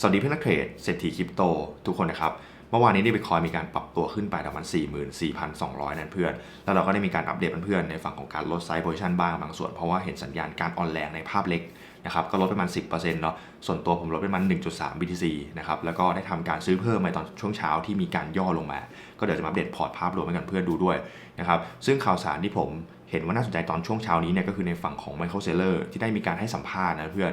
สวัสดีเพื่อนนักเทรดเศรษฐีคริปโต ทุกคนนะครับ เมื่อวานนี้เนี่ยบิตคอยมีการปรับตัวขึ้นไปประมาณ44,200 นั่นเพื่อน แล้วเราก็ได้มีการอัปเดตเพื่อนในฝั่งของการลดไซส์โพซิชันบ้างบางส่วน เพราะว่าเห็นสัญญาณการอ่อนแรงในภาพเล็กนะครับก็ลดประมาณ 10%เนาะส่วนตัวผมลดประมาณ 1.3 BTC นะครับแล้วก็ได้ทำการซื้อเพิ่มในตอนช่วงเช้าที่มีการย่อลงมา ก็เดี๋ยวจะมาอัปเดตพอร์ตภาพรวมให้กันเพื่อนดูด้วยนะครับซึ่งข่าวสารที่ผม เห็นว่าน่าสนใจตอนช่วงเช้านี้เนี่ยก็คือในฝั่งของ Michael Saylor ที่ได้มีการให้สัมภาษณ์นะเพื่อน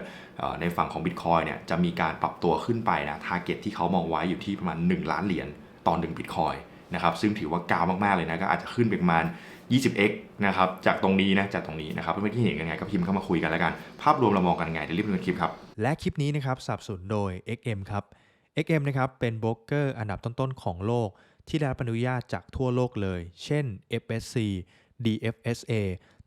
ในฝั่งของ Bitcoin เนี่ยจะมีการปรับตัวขึ้นไปนะ target ที่เขามองไว้อยู่ที่ประมาณ 1 ล้านเหรียญต่อ1 Bitcoin นะครับซึ่งถือว่ากาวมาก ๆ เลยนะ ก็อาจจะขึ้นไปประมาณ 20x นะครับจากตรงนี้นะจากตรงนี้นะครับเพื่อนๆที่เห็นกันไงก็พิมพ์เข้ามาคุยกันแล้วกัน ภาพรวมเรามองกันไงเดี๋ยวรีบดูคลิปครับและคลิปนี้นะครับสนับสนุนโดย XM ครับ XM นะครับเป็นโบรกเกอร์อันดับต้นๆของโลกที่ได้รับอนุญาตจากทั่วโลกเลย เช่น FSC DFSA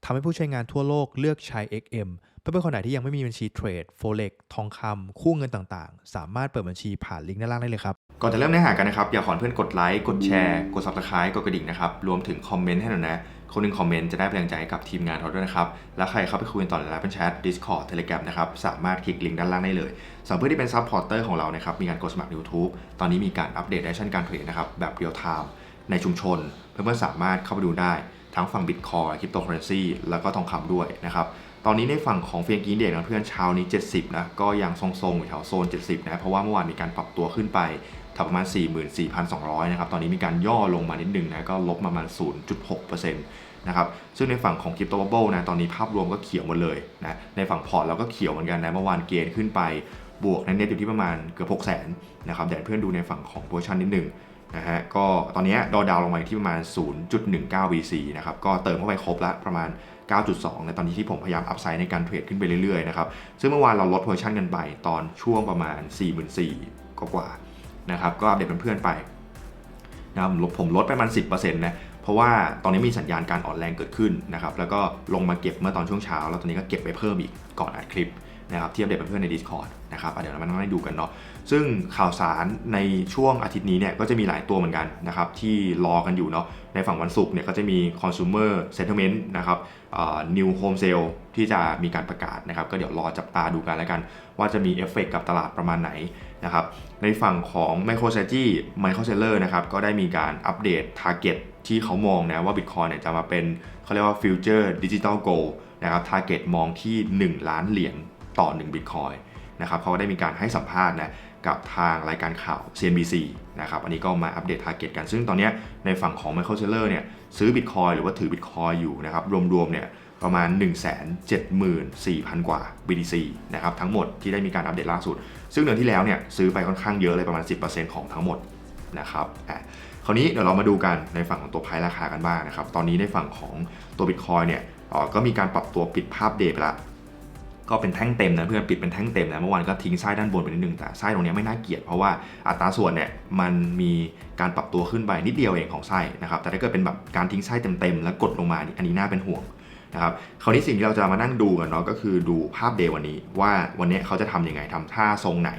ทำให้ผู้ใช้งานทั่วโลกเลือกใช้ XM เพื่อเป็นคนไหนที่ยังไม่มีบัญชีเทรด Forex ทองคำคู่เงินต่างๆ สามารถเปิดบัญชีผ่านลิงก์ด้านล่างได้เลยครับ ก่อนจะเริ่มเนื้อหากันนะครับ อยากขอเพื่อนกดไลค์ กดแชร์ กด subscribe กดกระดิ่งนะครับ รวมถึงคอมเมนต์ให้หน่อยนะ คนหนึ่งคอมเมนต์จะได้เป็นแรงใจให้กับทีมงานเราด้วยนะครับ และใครเข้าไปคุยกันต่อในไลน์เป็นแชท Discord Telegram นะครับ สามารถคลิกลิงก์ด้านล่างได้เลยสำหรับเพื่อนที่เป็นซับพอร์เตอร์ของเรานะครับ มีการกดสมัคร YouTube ตอนนี้มีการอัปเดตแอคชั่นการเทรดนะครับแบบเรียลไทม์ในชุมชน เพื่อนๆสามารถเข้าไปดูได้ ทั้งฝั่ง Bitcoin คริปโตเคอเรนซีแล้วก็ทองคำด้วยนะครับตอนนี้ในฝั่งของเฟียงกีนเด็กนะเพื่อนเช้านี้ 70 นะก็ยังทรงๆอยู่แถวโซน 70 นะเพราะว่าเมื่อวานมีการปรับตัวขึ้นไปแถวประมาณ 44,200 นะครับ ตอนนี้มีการย่อลงมานิดนึงนะ ก็ลบประมาณ 0.6%นะครับ ซึ่งในฝั่งของคริปโตบับเบิลนะ ตอนนี้ภาพรวมก็เขียวหมดเลยนะ ในฝั่งพอร์ตเราก็เขียวเหมือนกันนะ เมื่อวานเกณฑ์ขึ้นไป บวกในเน็ตอยู่ที่ประมาณเกือบ 6 0 0 0 0นะครับ เดี๋ยวเพื่อนดูในฝั่งของโพชั่นนิดนึง นะฮะก็ตอนนี้ดอดาวลงมาที่ประมาณ 0.19 VC นะครับก็เติมเข้าไปครบละประมาณ 9.2 ในตอนนี้ที่ผมพยายามอัพไซด์ในการเทรดขึ้นไปเรื่อยๆนะครับซึ่งเมื่อวานเราลดโพซิชันกันไปตอนช่วงประมาณ 44,000กว่าๆนะครับก็อัปเดตเพื่อนๆไปนะครับผมลดผมลดไปประมาณ 10%นะเพราะว่าตอนนี้มีสัญญาณการอ่อนแรงเกิดขึ้นนะครับ แล้วก็ลงมาเก็บเมื่อตอนช่วงเช้า แล้วตอนนี้ก็เก็บไปเพิ่มอีกก่อนอัดคลิปนะครับที่อัปเดตเพื่อนๆใน Discord นะครับเดี๋ยวเรามานั่งดูกันเนาะ ซึ่งข่าวสารในช่วงอาทิตย์นี้เนี่ยก็จะมีหลายตัวเหมือนกันนะครับที่รอกันอยู่เนาะในฝั่งวันศุกร์เนี่ยก็จะมี consumer sentiment นะครับ new home sale ที่จะมีการประกาศนะครับ ก็เดี๋ยวรอจับตาดูกันแล้วกัน ว่าจะมีเอฟเฟกกับตลาดประมาณไหนนะครับ ในฝั่งของ MicroStrategy Michael Saylor นะครับ ก็ได้มีการอัปเดต target ที่เขามองนะว่า Bitcoin เนี่ยจะมาเป็นเขาเรียกว่า future digital goal นะครับ target มองที่ 1 ล้านเหรียญต่อ 1 Bitcoin นะครับเขาก็ได้มีการให้สัมภาษณ์นะ กับทางรายการข่าว CNBC นะครับ อันนี้ก็มาอัปเดต target กัน ซึ่งตอนนี้ในฝั่งของ Michael Saylor เนี่ยซื้อ Bitcoin หรือว่าถือ Bitcoin อยู่นะครับ รวมๆเนี่ยประมาณ 174,000 กว่า BTC นะครับทั้งหมดที่ได้มีการอัปเดตล่าสุด ซึ่งเดือนที่แล้วเนี่ยซื้อไปค่อนข้างเยอะเลยประมาณ 10%ของทั้งหมดนะครับอะคราวนี้เดี๋ยวเรามาดูกันในฝั่งของตัวไพ่ราคากันบ้างนะครับ ตอนนี้ในฝั่งของตัว Bitcoin เนี่ยก็มีการปรับตัวปิดภาพเดย์ไปละ ก็เป็นแท่งเต็มนะเพื่อนปิดเป็นแท่งเต็มนะเมื่อวานก็ทิ้งไส้ด้านบนไปนิดนึงแต่ไส้ตรงนี้ไม่น่าเกลียดเพราะว่าอัตราส่วนเนี่ยมันมีการปรับตัวขึ้นไปนิดเดียวเองของไส้นะครับแต่ถ้าเกิดเป็นแบบการทิ้งไส้เต็มๆแล้วกดลงมาอันนี้น่าเป็นห่วงนะครับคราวนี้สิ่งที่เราจะมานั่งดูกันเนาะก็คือดูภาพเดย์วันนี้ว่าวันนี้เขาจะทำยังไงทำท่าทรงไหน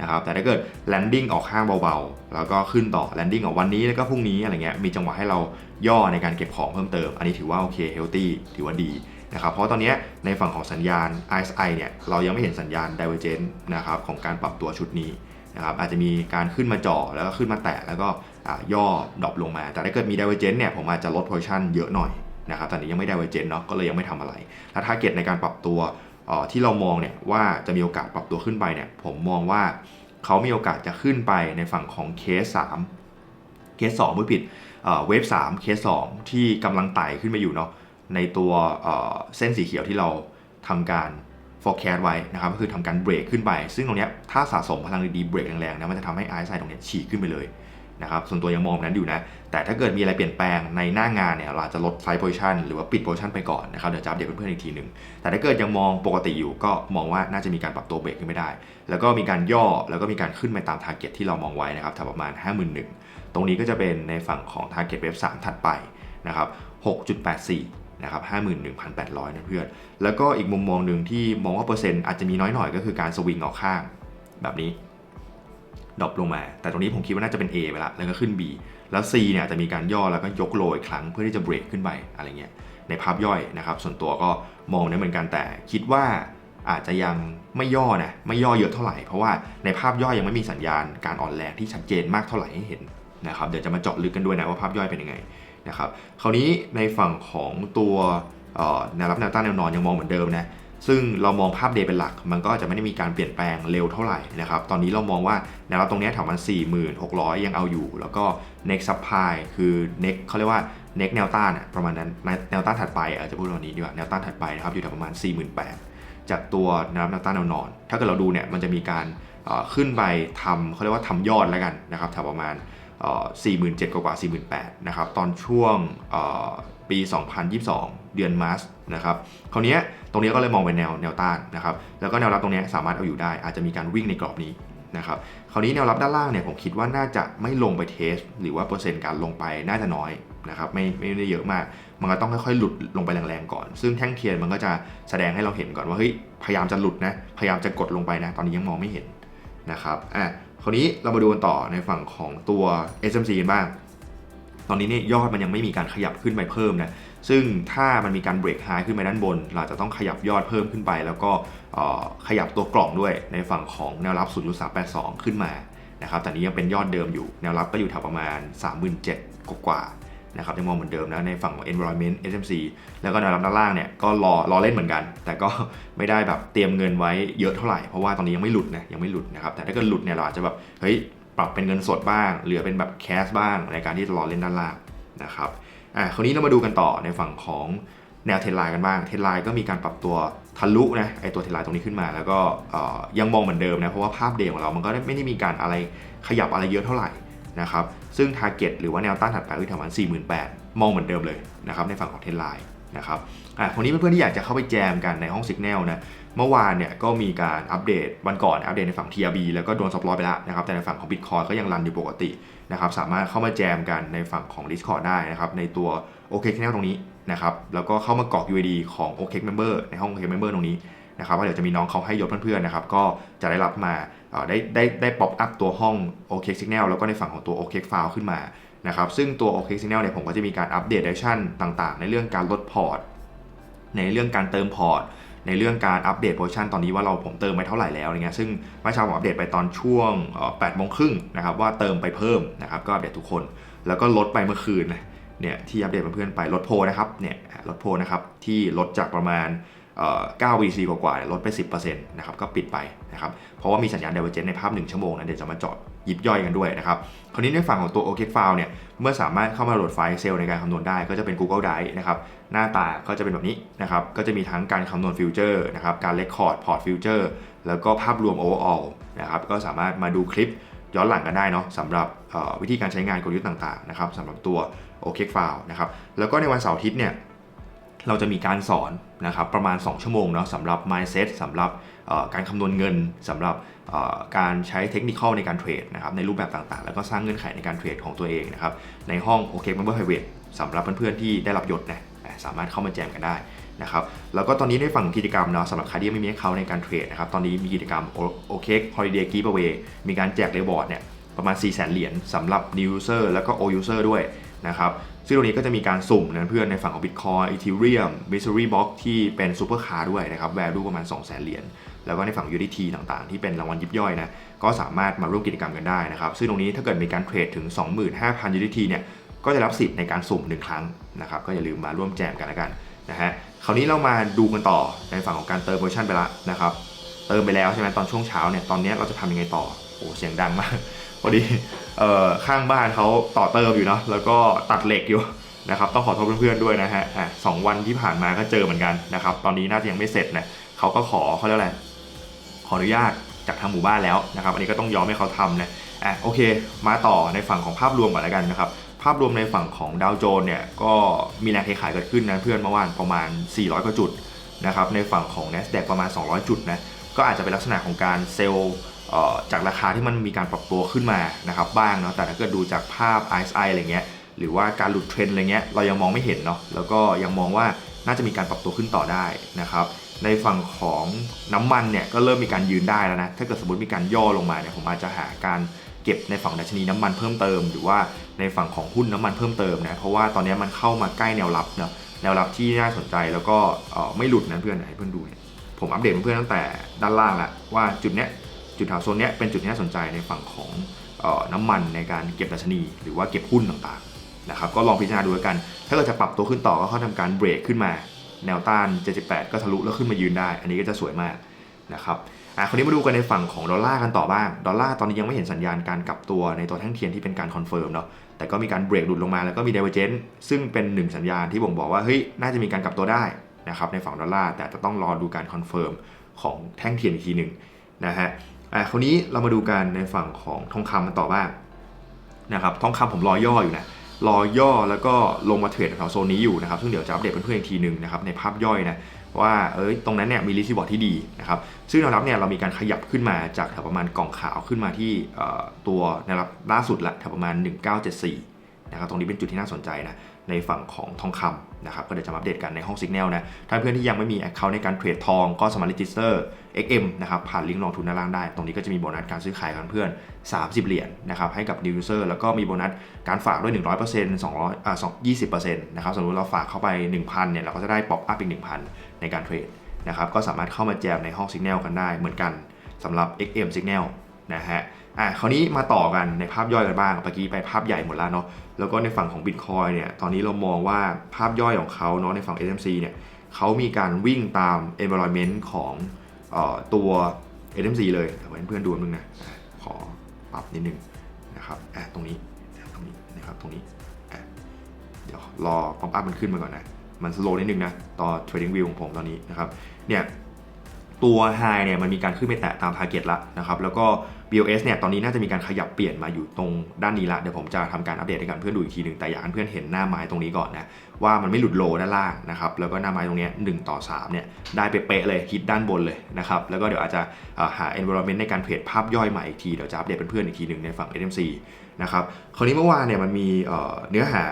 นะครับแต่ถ้าเกิดแลนดิ้งออกข้างเบาๆ แล้วก็ขึ้นต่อแลนดิ้งออกวันนี้แล้วก็พรุ่งนี้อะไรเงี้ยมีจังหวะให้เราย่อในการเก็บของเพิ่มเติม อันนี้ถือว่าโอเคเฮลตี้ถือว่าดี นะครับเพราะตอนนี้ในฝั่งของสัญญาณ RSI เนี่ยเรายังไม่เห็นสัญญาณ divergence นะครับของการปรับตัวชุดนี้นะครับอาจจะมีการขึ้นมาจ่อแล้วก็ขึ้นมาแตะแล้วก็ย่อดรอปลงมา แต่ถ้าเกิดมี divergence เนี่ยผมอาจจะลด position เยอะหน่อยนะครับตอนนี้ยังไม่ divergence เนาะก็เลยยังไม่ทำอะไรถ้า target ในการปรับตัวที่เรามองเนี่ยว่าจะมีโอกาสปรับตัวขึ้นไปเนี่ยผมมองว่าเขามีโอกาสจะขึ้นไปในฝั่งของเคส3เคส2ไม่ผิดเวฟ3เคส2ที่กำลังไต่ขึ้นไปอยู่เนาะ ในตัวเส้นสีเขียวที่เราทำการ forecast ไว้นะครับก็คือทำการเบรกขึ้นไป ซึ่งตรงนี้ถ้าสะสมพลังดีเบรกแรงๆนะมันจะทำให้ RSI ตรงนี้ฉีกขึ้นไปเลยนะครับส่วนตัวยังมองแบบนั้นอยู่นะ แต่ถ้าเกิดมีอะไรเปลี่ยนแปลงในหน้างานเนี่ยเราจะลดไซด์โพซิชันหรือว่าปิดโพซิชันไปก่อนนะครับเดี๋ยวจะอัปเดตเพื่อนๆอีกทีหนึ่งแต่ถ้าเกิดยังมองปกติอยู่ก็มองว่าน่าจะมีการปรับตัวเบรกขึ้นไม่ได้ แล้วก็มีการย่อแล้วก็มีการขึ้นไปตาม target ที่เรามองไว้นะครับถ้าประมาณ 51,000ตรงนี้ก็จะเป็นในฝั่งของ target wave 3ถัดไปนะครับ6.84 นะครับ51,800นะเพื่อน แล้วก็อีกมุมมองหนึ่งที่มองว่าเปอร์เซ็นต์อาจจะมีน้อยหน่อยก็คือการสวิงออกข้างแบบนี้ดรอปลงมา แต่ตรงนี้ผมคิดว่าน่าจะเป็น A ไปละแล้วก็ขึ้น B แล้ว C เนี่ยจะมีการย่อแล้วก็ยกโลอีกครั้งเพื่อที่จะเบรกขึ้นไปอะไรเงี้ยในภาพย่อยนะครับ ส่วนตัวก็มองได้เหมือนกันแต่คิดว่าอาจจะยังไม่ย่อนะไม่ย่อเยอะเท่าไหร่เพราะว่าในภาพย่อยยังไม่มีสัญญาณการอ่อนแรงที่ชัดเจนมากเท่าไหร่ให้เห็นนะครับเดี๋ยวจะมาเจาะลึกกันด้วยนะว่าภาพย่อยเป็นยังไง นะครับคราวนี้ในฝั่งของตัวแนวรับแนวต้านแนวนอนยังมองเหมือนเดิมนะซึ่งเรามองภาพเดย์เป็นหลัก มันก็จะไม่ได้มีการเปลี่ยนแปลงเร็วเท่าไหร่นะครับ ตอนนี้เรามองว่าแนวรับตรงนี้แถวมัน 4,600 ยังเอาอยู่ แล้วก็ next supply คือ next เขาเรียกว่า next แนวต้านประมาณนั้น แนวต้านถัดไปอาจจะพูดวันนี้ดีกว่า แนวต้านถัดไปนะครับอยู่แถวประมาณ 48,000 จากตัวแนวรับแนวต้านแนวนอน ถ้าเกิดเราดูเนี่ยมันจะมีการขึ้นไปทำเขาเรียกว่าทำยอดแล้วกันนะครับแถวประมาณ หมื่นเจ็ดกว่าสี่หมื่นะครับตอนช่วงปี 2022 เดือนมาร์ชนะครับคราวเนี้ยตรงนี้ก็เลยมองเป็นแนวแนวต้านนะครับแล้วก็แนวรับตรงเนี้ยสามารถเอาอยู่ได้ อาจจะมีการวิ่งในกรอบนี้นะครับคราวนี้แนวรับด้านล่างเนี่ยผมคิดว่าน่าจะไม่ลงไปเทส หรือว่าเปอร์เซ็นต์การลงไปน่าจะน้อยนะครับไม่ไม่ได้เยอะมาก มันก็ต้องค่อยๆหลุดลงไปแรงๆก่อน ซึ่งแท่งเทียนมันก็จะแสดงให้เราเห็นก่อนว่าเฮ้ยพยายามจะหลุดนะพยายามจะกดลงไปนะ ตอนนี้ยังมองไม่เห็นนะครับอะ คราวนี้เรามาดูกันต่อในฝั่งของตัว SMC กันบ้าง ตอนนี้เนี่ยยอดมันยังไม่มีการขยับขึ้นไปเพิ่มนะ ซึ่งถ้ามันมีการเบรกไฮขึ้นไปด้านบน เราจะต้องขยับยอดเพิ่มขึ้นไป แล้วก็ขยับตัวกล่องด้วยในฝั่งของแนวรับ 0.382 ขึ้นมานะครับ แต่นี้ยังเป็นยอดเดิมอยู่ แนวรับก็อยู่แถวประมาณ 37,000กว่าๆ นะครับยังมองเหมือนเดิมนะในฝั่งของ environment SMC แล้วก็แนวรับด้านล่างเนี่ยก็รอรอเล่นเหมือนกัน แต่ก็ไม่ได้แบบเตรียมเงินไว้เยอะเท่าไหร่ เพราะว่าตอนนี้ยังไม่หลุดนะยังไม่หลุดนะครับแต่ถ้าเกิดหลุดเนี่ยเราอาจจะแบบเฮ้ยปรับเป็นเงินสดบ้าง เหลือเป็นแบบแคชบ้างในการที่จะรอเล่นด้านล่างนะครับอะคราวนี้เรามาดูกันต่อในฝั่งของแนวเทรนไลน์กันบ้าง เทรนไลน์ก็มีการปรับตัวทะลุนะไอตัวเทรนไลน์ตรงนี้ขึ้นมา แล้วก็ยังมองเหมือนเดิมนะเพราะว่าภาพเดย์ของเรามันก็ไม่ได้มีการอะไรขยับอะไรเยอะเท่าไหร่ นะครับ ซึ่ง Target หรือว่าแนวต้านถัดไปคือแถวประมาณ48,000 มองเหมือนเดิมเลยนะครับในฝั่งของเทนไลน์นะครับอะคนนี้เพื่อนๆที่อยากจะเข้าไปแจมกันในห้อง Signal นะ เมื่อวานเนี่ยก็มีการอัปเดตวันก่อนอัปเดตในฝั่ง TRB แล้วก็โดนสปอยไปแล้วนะครับ แต่ในฝั่งของ Bitcoin ก็ยังรันอยู่ปกตินะครับ สามารถเข้ามาแจมกันในฝั่งของ Discord ได้นะครับ ในตัว OK Channel ตรงนี้นะครับ แล้วก็เข้ามากรอก UID ของ OK Member ในห้อง OK Member ตรงนี้ นะครับว่าเดี๋ยวจะมีน้องเขาให้ยศเพื่อนๆนะครับก็จะได้รับมาได้ได้ได้ป๊อปอัพตัวห้อง OK Signal แล้วก็ในฝั่งของตัว OK File ขึ้นมานะครับซึ่งตัว OK Signal เนี่ยผมก็จะมีการอัปเดตเดชั่นต่างๆ ในเรื่องการลดพอร์ตในเรื่องการเติมพอร์ตในเรื่องการอัปเดตโพซิชันตอนนี้ว่าเราผมเติมไปเท่าไหร่แล้วอะไรเงี้ยซึ่งเมื่อเช้าผมอัปเดตไปตอนช่วง8โมงครึ่งนะครับว่าเติมไปเพิ่มนะครับก็อัปเดตทุกคน แล้วก็ลดไปเมื่อคืนเนี่ยที่อัปเดตเพื่อนๆไปลดโพนะครับเนี่ยลดโพนะครับที่ลดจากประมาณ 9 VC กว่าๆเนี่ยลดไป 10%นะครับก็ปิดไปนะครับเพราะว่ามีสัญญาณ divergence ในภาพ 1 ชั่วโมงนะเดี๋ยวจะมาเจาะยิบย่อยกันด้วยนะครับ คราวนี้ในฝั่งของตัว OK File เนี่ยเมื่อสามารถเข้ามาโหลดไฟล์ Excel ในการคำนวณได้ก็จะเป็น Google Drive นะครับหน้าตาก็จะเป็นแบบนี้นะครับก็จะมีทั้งการคำนวณฟิวเจอร์นะครับการเลคคอร์ดพอร์ตฟิวเจอร์แล้วก็ภาพรวม overall นะครับก็สามารถมาดูคลิปย้อนหลังกันได้เนาะสำหรับวิธีการใช้งานกลยุทธ์ต่างๆนะครับสำหรับตัว OK File นะครับแล้วก็ในวันเสาร์อาทิตย์เนี่ย เราจะมีการสอนนะครับประมาณ 2 ชั่วโมงเนาะสำหรับ mindset สำหรับการคำนวณเงินสำหรับการใช้เทคนิคในการเทรดนะครับในรูปแบบต่างๆ แล้วก็สร้างเงื่อนไขในการเทรดของตัวเองนะครับในห้อง OK Member Private สำหรับเพื่อนๆที่ได้รับยศนะอะสามารถเข้ามาแจมกันได้นะครับแล้วก็ตอนนี้ในฝั่งกิจกรรมเนาะสำหรับใครที่ไม่มีเขาในการเทรดนะครับตอนนี้มีกิจกรรม OK Holiday Giveaway มีการแจกเรวอร์ดเนี่ยประมาณ 4 0 0 0 0 0 เหรียญสำหรับ New User แล้วก็ Old User ด้วยนะครับ ซึ่งตรงนี้ก็จะมีการสุ่มนะเพื่อนในฝั่งของ Bitcoin Ethereum Mystery Box ที่เป็น Super Car ด้วยนะครับ value ประมาณ 2 0 0 0 0 0 เหรียญ แล้วก็ในฝั่ง UDT ต่างๆ ที่เป็นรางวัลยิบย่อยนะ ก็สามารถมาร่วมกิจกรรมกันได้นะครับ ซึ่งตรงนี้ถ้าเกิดมีการเทรดถึง 25,000 UDT เนี่ยก็จะรับสิทธิ์ในการสุ่ม1ครั้งนะครับก็อย่าลืมมาร่วมแจมกันแล้วกันนะฮะคราวนี้เรามาดูกันต่อในฝั่งของการเติมโพชั่นไปละนะครับเติมไปแล้วใช่ไหมตอนช่วงเช้าเนี่ยตอนนี้เราจะทำยังไงต่อโอ้เสียงดังมาก พอดีเอ่อข้างบ้านเขาต่อเติมอยู่เนาะแล้วก็ตัดเหล็กอยู่นะครับต้องขอโทษเพื่อนๆด้วยนะฮะอะสองวันที่ผ่านมาก็เจอเหมือนกันนะครับตอนนี้น่าจะยังไม่เสร็จนะเขาก็ขอเขาเรียกอะไรขออนุญาตจากทางหมู่บ้านแล้วนะครับอันนี้ก็ต้องยอมให้เขาทำนะอะโอเค มาต่อในฝั่งของภาพรวมก่อนแล้วกันนะครับภาพรวมในฝั่งของดาวโจนส์เนี่ยก็มีแรงเทขายเกิดขึ้นนะเพื่อนเมื่อวานประมาณ 400 กว่าจุดนะครับในฝั่งของ NASDAQ ประมาณ 200 จุดนะก็อาจจะเป็นลักษณะของการเซลล์ จากราคาที่มันมีการปรับตัวขึ้นมานะครับบ้างเนาะแต่ถ้าเกิดดูจากภาพ RSI อะไรเงี้ยหรือว่าการหลุดเทรนอะไรเงี้ยเรายังมองไม่เห็นเนาะแล้วก็ยังมองว่าน่าจะมีการปรับตัวขึ้นต่อได้นะครับในฝั่งของน้ำมันเนี่ยก็เริ่มมีการยืนได้แล้วนะถ้าเกิดสมมติมีการย่อลงมาเนี่ยผมอาจจะหาการเก็บในฝั่งดัชนีน้ำมันเพิ่มเติม หรือว่าในฝั่งของหุ้นน้ำมันเพิ่มเติมนะเพราะว่าตอนนี้มันเข้ามาใกล้แนวรับเนาะแนวรับที่น่าสนใจแล้วก็ไม่หลุดนะเพื่อนให้เพื่อนดูเนี่ยผมอัปเดตเพื่อนตั้งแต่ด้านล่างละว่าจุดเนี้ย จุดแถวโซนนี้เป็นจุดที่น่าสนใจในฝั่งของออน้ำมันในการเก็บดัชนี หรือว่าเก็บหุ้นต่างๆนะครับก็ลองพิจารณาดูกัน ถ้าเกิดจะปรับตัวขึ้นต่อก็เข้าทำการเบรกขึ้นมา แนวต้าน 78 ก็ทะลุแล้วขึ้นมายืนได้ อันนี้ก็จะสวยมากนะครับอะคราวนี้มาดูกันในฝั่งของดอลลาร์กันต่อบ้าง ดอลลาร์ตอนนี้ยังไม่เห็นสัญญาณการกลับตัวในตัวแท่งเทียนที่เป็นการคอนเฟิร์มเนาะ แต่ก็มีการเบรกหลุดลงมาแล้วก็มี divergence ซึ่งเป็นหนึ่งสัญญาณที่บ่งบอกว่าเฮ้ยน่าจะมีการกลับตัวได้นะครับในฝั่งดอลลาร์แต่จะต้องรอดูการคอนเฟิร์มของแท่งเทียนอีกทีหนึ่งนะฮะ อะคราวนี้เรามาดูกันในฝั่งของทองคำมันต่อบ้างนะครับทองคำผมรอย่ออยู่นะรอย่อแล้วก็ลงมาเทรดแถวโซนนี้อยู่นะครับซึ่งเดี๋ยวจะอัปเดตเพื่อนๆอีกทีหนึ่งนะครับในภาพย่อยนะว่าเอ้ยตรงนั้นเนี่ยมีลิสต์บอร์ดที่ดีนะครับซึ่งแนวรับเนี่ยเรามีการขยับขึ้นมาจากแถวประมาณกล่องขาวขึ้นมาที่ตัวแนวรับล่าสุดละแถวประมาณ 1974นะครับตรงนี้เป็นจุดที่น่าสนใจนะในฝั่งของทองคำ นะครับก็เดี๋ยวจะมาอัปเดตกันในห้อง Signal นะถ้าเพื่อนที่ยังไม่มี Account ในการเทรดทองก็สามารถ register XM นะครับผ่านลิงก์ลงทุนด้านล่างได้ ตรงนี้ก็จะมีโบนัสการซื้อขายกันเพื่อน 30 เหรียญนะครับให้กับ new user แล้วก็มีโบนัสการฝากด้วย 100% 200อ่า20%นะครับสมมติเราฝากเข้าไป 1,000เนี่ยเราก็จะได้ป๊อปอัพอีก1,000 ในการเทรดนะครับก็สามารถเข้ามาแจมในห้อง Signal กันได้เหมือนกันสำหรับ XM Signal นะฮะอะคราวนี้มาต่อกันในภาพย่อยกันบ้างเมื่อกี้ไปภาพใหญ่หมดแล้วเนาะแล้วก็ในฝั่งของ Bitcoin เนี่ยตอนนี้เรามองว่าภาพย่อยของเขาเนาะในฝั่ง SMC เนี่ยเขามีการวิ่งตาม environment ของออตัว SMC เลยเดี๋ยวให้เพื่อนๆดูนึงนะขอปรับนิดนึงนะครับอะตรงนี้ตรงนี้นะครับตรงนี้อะเดี๋ยวรอ pop up มันขึ้นมาก่อนนะมันสโลว์นิดนึงนะต่อ trading view ของผมตอนนี้นะครับเนี่ย ตัว High เนี่ยมันมีการขึ้นไปแตะตาม Target ละนะครับ แล้วก็ BOS เนี่ยตอนนี้น่าจะมีการขยับเปลี่ยนมาอยู่ตรงด้านนี้ละ เดี๋ยวผมจะทำการอัปเดตให้กันเพื่อนดูอีกทีหนึ่งแต่อยากให้เพื่อนเห็นหน้าไม้ตรงนี้ก่อนนะ ว่ามันไม่หลุดโลด้านล่างนะครับ แล้วก็หน้าไม้ตรงนี้1ต่อ3เนี่ยได้เป๊ะเลยฮิตด้านบนเลยนะครับ แล้วก็เดี๋ยวอาจจะเอ่อหา environment ในการเทรดภาพย่อยใหม่อีกที เดี๋ยวจะอัปเดตเพื่อนๆอีกทีหนึ่งในฝั่ง SMC นะครับ คราวนี้เมื่อวานเนี่ยมันมีเนื้อหา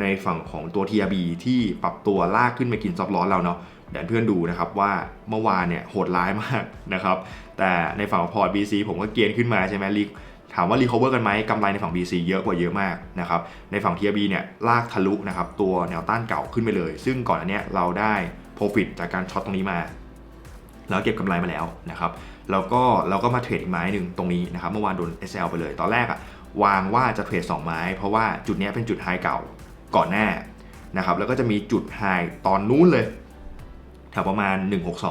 ในฝั่งของตัว TRB ที่ปรับตัวลากขึ้นมากินซอฟต์ลอเราเนาะ เดี๋ยวเพื่อนดูนะครับว่าเมื่อวานเนี่ยโหดร้ายมากนะครับ แต่ในฝั่งพอร์ต BC ผมก็เกณฑ์ขึ้นมาใช่ไหมรีถามว่ารีคอเวอร์กันไหมกำไรในฝั่ง BC เยอะกว่าเยอะมากนะครับ ในฝั่ง TRB เนี่ยลากทะลุนะครับตัวแนวต้านเก่าขึ้นไปเลย ซึ่งก่อนอันเนี้ยเราได้ Profit จากการช็อตตรงนี้มา แล้วเก็บกำไรมาแล้วนะครับแล้วก็เราก็มาเทรดอีกไม้หนึ่งตรงนี้นะครับเมื่อวานโดน SL ไปเลย ตอนแรกอะวางว่าจะเทรด2ไม้ เพราะว่าจุดนี้เป็นจุดไฮเก่าก่อนหน้านะครับแล้วก็จะมีจุดไฮตอนนู้นเลย แถวประมาณ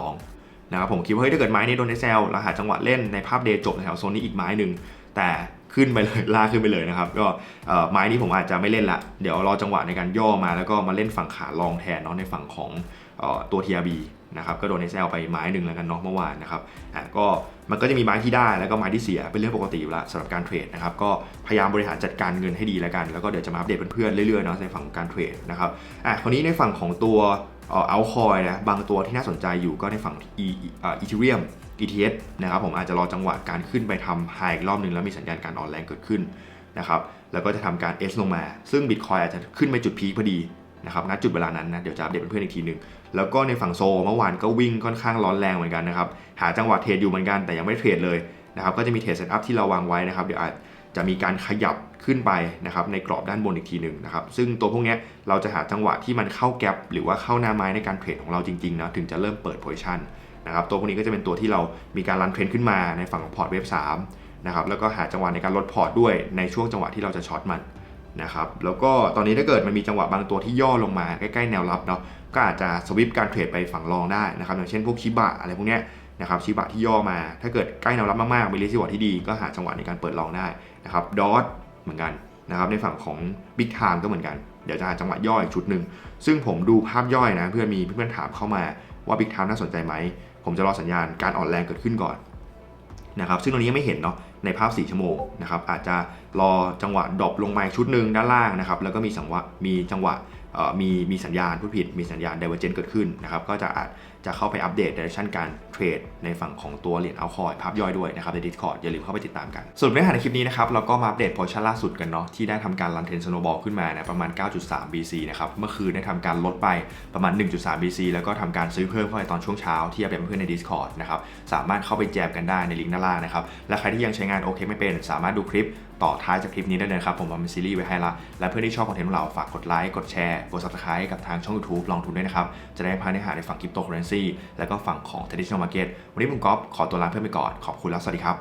162 นะครับผมคิดว่าเฮ้ยถ้าเกิดไม้นี้โดน SL เราหาจังหวะเล่นในภาพเดย์จบแถวโซนนี้อีกไม้หนึ่งแต่ขึ้นไปเลยลากขึ้นไปเลยนะครับก็ไม้นี้ผมอาจจะไม่เล่นละ เดี๋ยวรอจังหวะในการย่อมาแล้วก็มาเล่นฝั่งขาลองแทนเนาะในฝั่งของออตัว TRB นะครับก็โดน SL ไปไม้หนึ่งแล้วกันเนาะเมื่อวานนะครับอะก็มันก็จะมีไม้ที่ได้แล้วก็ไม้ที่เสียเป็นเรื่องปกติอยู่แล้วสำหรับการเทรดนะครับก็พยายามบริหารจัดการเงินให้ดีแล้วกัน แล้วก็เดี๋ยวจะมาอัปเดตเพื่อนๆเรื่อยๆเนาะในฝั่งของการเทรดนะครับอะคราวนี้ในฝั่งของตัว เอ่อ altcoin นะบางตัวที่น่าสนใจอยู่ก็ในฝั่งอ่อ ethereum ETH นะครับผมอาจจะรอจังหวะการขึ้นไปทำ high อีกรอบหนึ่งแล้วมีสัญญาณการอ่อนแรงเกิดขึ้นนะครับแล้วก็จะทำการ S ลงมา ซึ่ง Bitcoin อาจจะขึ้นไปจุดพีคพอดีนะครับณจุดเวลานั้นนะ เดี๋ยวจะอัปเดตเพื่อนอีกทีหนึ่งแล้วก็ในฝั่งโซเมื่อวานก็วิ่งค่อนข้างร้อนแรงเหมือนกันนะครับ หาจังหวะเทรดอยู่เหมือนกันแต่ยังไม่เทรดเลยนะครับ ก็จะมีเทรดเซตอัพที่เราวางไว้นะครับ เดี๋ยวอาจ จะมีการขยับขึ้นไปนะครับในกรอบด้านบนอีกทีหนึ่งนะครับซึ่งตัวพวกนี้เราจะหาจังหวะที่มันเข้าแกลบหรือว่าเข้าหน้าไม้ในการเทรดของเราจริงๆนะถึงจะเริ่มเปิดโพซิชันนะครับตัวพวกนี้ก็จะเป็นตัวที่เรามีการรันเทรนขึ้นมาในฝั่งของพอร์ตเวฟ3นะครับแล้วก็หาจังหวะในการลดพอร์ตด้วยในช่วงจังหวะที่เราจะช็อตมันนะครับแล้วก็ตอนนี้ถ้าเกิดมันมีจังหวะบางตัวที่ย่อลงมาใกล้ๆแนวรับเนาะก็อาจจะสวิปการเทรดไปฝั่งรองได้นะครับอย่างเช่นพวกชิบะอะไรพวกเนี้ย นะครับชิบะที่ย่อมา ถ้าเกิดใกล้แนวรับมากๆมีรีสิวที่ดีก็หาจังหวะในการเปิดรองได้นะครับดอทเหมือนกันนะครับในฝั่งของ Big Time ก็เหมือนกัน เดี๋ยวจะหาจังหวะย่ออีกชุดหนึ่ง ซึ่งผมดูภาพย่อยนะ เพื่อนมีเพื่อนถามเข้ามาว่า Big Time น่าสนใจไหม ผมจะรอสัญญาณการอ่อนแรงเกิดขึ้นก่อนนะครับซึ่งตรงนี้ยังไม่เห็นเนาะในภาพ 4 ชั่วโมงนะครับอาจจะรอจังหวะดรอปลงมาอีกชุดหนึ่งด้านล่างนะครับแล้วก็มีจังวะมีจังหวะมีมีสัญญาณผู้ผิดมีสัญญาณ divergence เกิดขึ้นนะครับก็จะอาจ จะเข้าไปอัปเดต direction การเทรดในฝั่งของตัวเหรียญเอาคอยภาพย่อยด้วยนะครับใน Discord อย่าลืมเข้าไปติดตามกัน ส่วนเนื้อหาในคลิปนี้นะครับเราก็มาอัปเดตโพชั่นล่าสุดกันเนาะที่ได้ทำการรันเทนสโนบอลขึ้นมานะประมาณ 9.3 BC นะครับเมื่อคืนได้ทำการลดไปประมาณ 1.3 BC แล้วก็ทำการซื้อเพิ่มเข้าไปตอนช่วงเช้าที่อัปเดตเพื่อนใน Discord นะครับสามารถเข้าไปแจมกันได้ในลิงก์ด้านล่างนะครับและใครที่ยังใช้งานโอเคไม่เป็น สามารถดูคลิปต่อท้ายจากคลิปนี้ได้เลยครับ ผมทำเป็นซีรีส์ไว้ให้ละ และเพื่อนที่ชอบคอนเทนต์ของเราฝากกดไลค์กดแชร์กด subscribe กับทางช่อง YouTube ลองทุนด้วยนะครับจะได้พาเนื้อหาในฝั่งคริปโตเคอเรนซ Currency แล้วก็ฝั่งของ traditional market วันนี้ผมก๊อฟขอตัวลาเพื่อนไปก่อน ขอบคุณแล้วสวัสดีครับ